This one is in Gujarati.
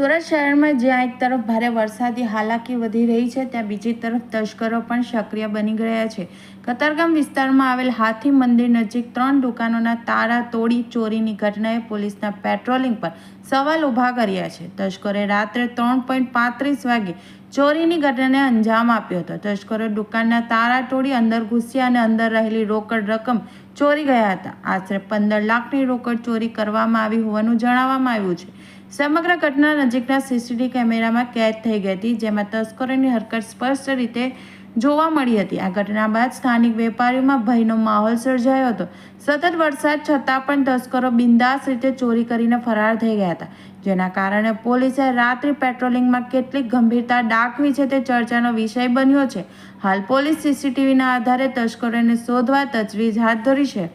સુરત શહેરમાં જ્યાં એક તરફ ભારે વરસાદી હાલાકી વધી રહી છે, ત્યાં બીજી તરફ તસ્કરો પણ સક્રિય બની ગયા છે. કતારગામ વિસ્તારમાં આવેલ હાથી મંદિર નજીક ત્રણ દુકાનોના તારા તોડી ચોરીની ઘટનાએ પોલીસના પેટ્રોલિંગ પર સવાલ ઊભા કર્યા છે. તસ્કરે રાત્રે ત્રણ પોઈન્ટ પાંત્રીસ વાગે ચોરીની ઘટનાને અંજામ આપ્યો હતો. તસ્કરો દુકાનના તારા તોડી અંદર ઘૂસ્યા અને અંદર રહેલી રોકડ રકમ ચોરી ગયા હતા. આશરે પંદર લાખની રોકડ ચોરી કરવામાં આવી હોવાનું જણાવવામાં આવ્યું છે. સમગ્ર ઘટના નજીકના સીસીટીવી કેમેરામાં કેદ થઈ ગઈ હતી, જેમાં તસ્કરોની હરકત સ્પષ્ટ રીતે જોવા મળી હતી. આ ઘટના બાદ સ્થાનિક વેપારીઓમાં ભયનો માહોલ સર્જાયો હતો. સતત વરસાદ છતાં પણ તસ્કરો બિંદાસ રીતે ચોરી કરીને ફરાર થઈ ગયા હતા, જેના કારણે પોલીસે રાત્રિ પેટ્રોલિંગમાં કેટલીક ગંભીરતા દાખવી છે તે ચર્ચાનો વિષય બન્યો છે. હાલ પોલીસ સીસીટીવીના આધારે તસ્કરોને શોધવા તજવીજ હાથ ધરી છે.